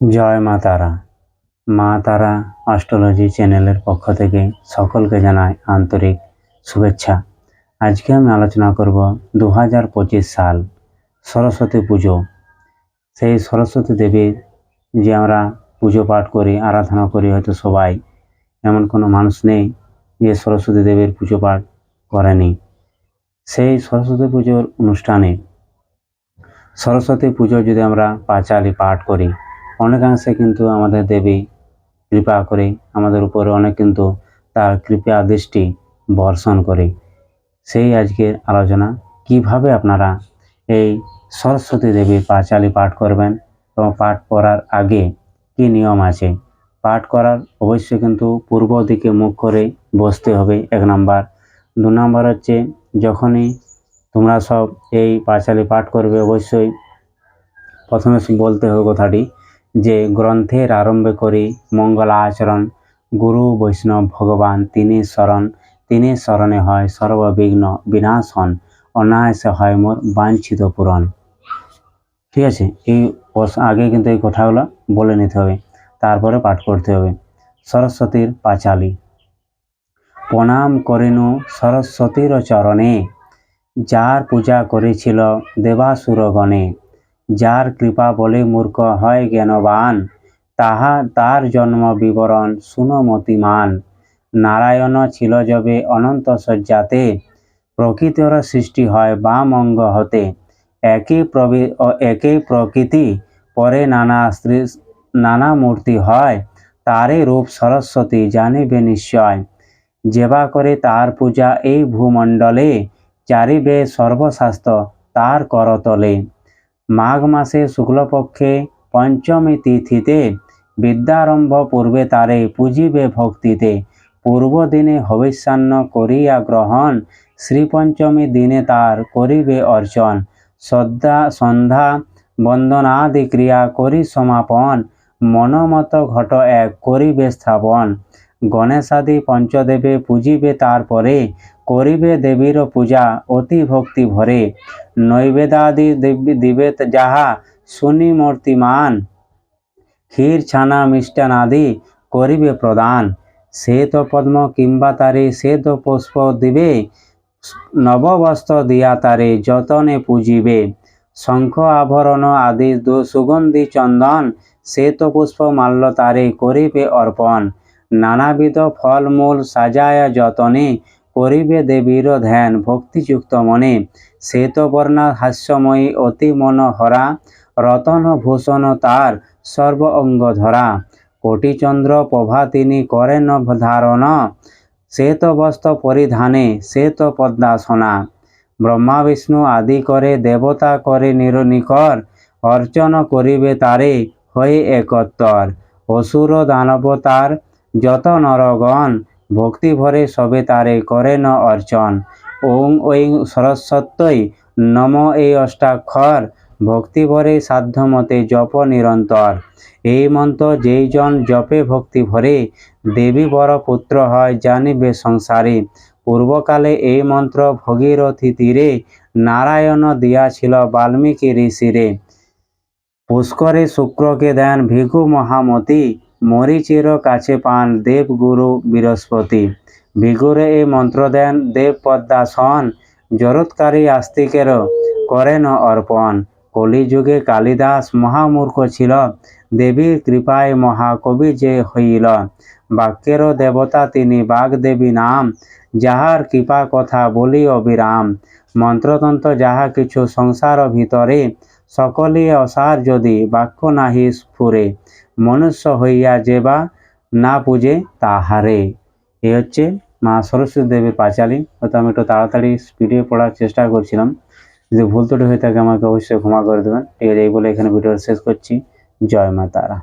জয় মা তারা। মা তারা অস্ট্রোলজি চ্যানেলের পক্ষ থেকে সকলকে জানাই আন্তরিক শুভেচ্ছা। আজকে আমি আলোচনা করব দু হাজার পঁচিশ সাল সরস্বতী পুজো। সেই সরস্বতী দেবীর যে আমরা পুজো পাঠ করি, আরাধনা করি হয়তো সবাই, এমন কোনো মানুষ নেই যে সরস্বতী দেবীর পুজো পাঠ করেনি। সেই সরস্বতী পুজোর অনুষ্ঠানে সরস্বতী পুজো যদি আমরা পাঁচালি পাঠ করি অনেকাংশে কিন্তু আমাদের দেবী কৃপা করে আমাদের উপরে অনেক কিন্তু তার কৃপা দৃষ্টি বর্ষণ করে। সেই আজকের আলোচনা, কীভাবে আপনারা এই সরস্বতী দেবীর পাঁচালি পাঠ করবেন এবং পাঠ করার আগে কি নিয়ম আছে? পাঠ করার অবশ্যই কিন্তু পূর্ব দিকে মুখ করে বসতে হবে, এক নাম্বার। দু নাম্বার হচ্ছে, যখনই তোমরা সব এই পাঁচালি পাঠ করবে, অবশ্যই প্রথমে বলতে হবে কথাটি যে গ্রন্থের আরম্ভ করি, মঙ্গল আচরণ, গুরু, বৈষ্ণব, ভগবান তিনি শরণ তিনি শরণে হয় সর্ববিঘ্ন বিনাশ হন অনায়াসে হয় মোর বাঞ্ছিত পূরণ। ঠিক আছে, এই আগে কিন্তু এই কথাগুলো বলে নিতে হবে, তারপরে পাঠ করতে হবে। সরস্বতীর পাঁচালি। প্রণাম করেনু সরস্বতীর চরণে, যার পূজা করেছিল দেবাসুরগণে। যার কৃপা বলে মূর্খ হয় জ্ঞানবান, তাহা তার জন্ম বিবরণ সুনমতিমান। নারায়ণ ছিল যবে অনন্ত শয্যাতে, প্রকৃতির সৃষ্টি হয় বাম অঙ্গ হতে। একই প্রবি, ও একই প্রকৃতি পরে নানা সৃ- নানা মূর্তি হয়, তারই রূপ সরস্বতী জানিবে নিশ্চয়। যেবা করে তার পূজা এই ভূমণ্ডলে, চারিবে সর্বশাস্ত্র তার করতলে। মাঘ মাসে শুক্লপক্ষে পঞ্চমী তিথিতে বিদ্যারম্ভ পূর্বে তারে পূজিবে ভক্তিতে। পূর্বদিনে হবিষ্যান্ন করিয়া গ্রহণ, শ্রীপঞ্চমী দিনে তার করিবে অর্চন। শ্রদ্ধা সন্ধ্যা, বন্দনাদি ক্রিয়া করি সমাপন, মনমত ঘট এক করিবে স্থাপন। গণেশাদি পঞ্চদেবে পূজিবে তারপরে করিবে দেবীর পূজা অতি ভক্তি ভরে। নৈবেদাদি দেবী দিবে যাহা শুনি মূর্তিমান, ক্ষীর, ছানা, মিষ্টান আদি করিবে প্রদান। শ্বেত পদ্ম কিংবা তারে শ্বেত পুষ্প দিবে, নববস্ত্র দিয়া তারে যতনে পূজিবে। শঙ্খ আভরণ আদি সুগন্ধি চন্দন, শ্বেত পুষ্প মাল্য তারে করিবে অর্পণ। নানাবিধ ফলমূল সাজায় যতনে, করিবে দেবীর ধ্যান ভক্তিযুক্ত মনে। শ্বেতবর্ণা হাস্যময়ী অতি মনোহরা, রতন ভূষণ তার সর্ব অঙ্গ ধরা। কোটিচন্দ্র প্রভা তিনি করেন ধারণ শ্বেত বস্ত্র পরিধানে শ্বেত পদ্মাসনা ব্রহ্মা, বিষ্ণু আদি করে দেবতা করে নিরনিকর, অর্চন করিবে তারে হয়ে একত্তর। অসুর দানব তার যত নরগণ ভক্তি ভরে সবে তারে করেন অর্চন। ওং ওই সরস্বত্যই নম এই অষ্টাক্ষর ভক্তি ভরে সাধ্যমতে জপ নিরন্তর। এই মন্ত্র যেই জন জপে ভক্তি ভরে দেবী বড় পুত্র হয়, জানিবে সংসারে। পূর্বকালে এই মন্ত্র ভগীরথী তীরে নারায়ণ দিয়াছিল বাল্মীকি ঋষিরে। পুষ্করে শুক্রকে দেন ভিঘু মহামতি মরিচির কাছে পান দেবগুরু বৃহস্পতি। ভিগুরে এই মন্ত্র দেন দেব পদ্মাসন জরৎকারী আস্তিকের করেন অর্পণ। কলিযুগে কালিদাস মহামূর্খ ছিল, দেবীর কৃপায় মহাকবি যে হইল। বাক্যের দেবতা তিনি বাগদেবী নাম, যাহার কৃপা কথা বলি অবিরাম। মন্ত্রতন্ত্র যাহা কিছু সংসার ভিতরে সকলে অসার যদি বাক্য নাহি স্ফুরে মনুষ্য হইয়া যে বা না পুজে তাহারে। এ হচ্ছে মা সরস্বতী দেবীর পাঁচালী। হয়তো আমি একটু তাড়াতাড়ি স্পিডে পড়ার চেষ্টা করছিলাম। যদি ভুল ত্রুটি হয়ে থাকে আমাকে অবশ্যই ক্ষমা করে দেবেন। ঠিক আছে, এই বলে এখানে ভিডিও শেষ করছি। জয় মা তারা।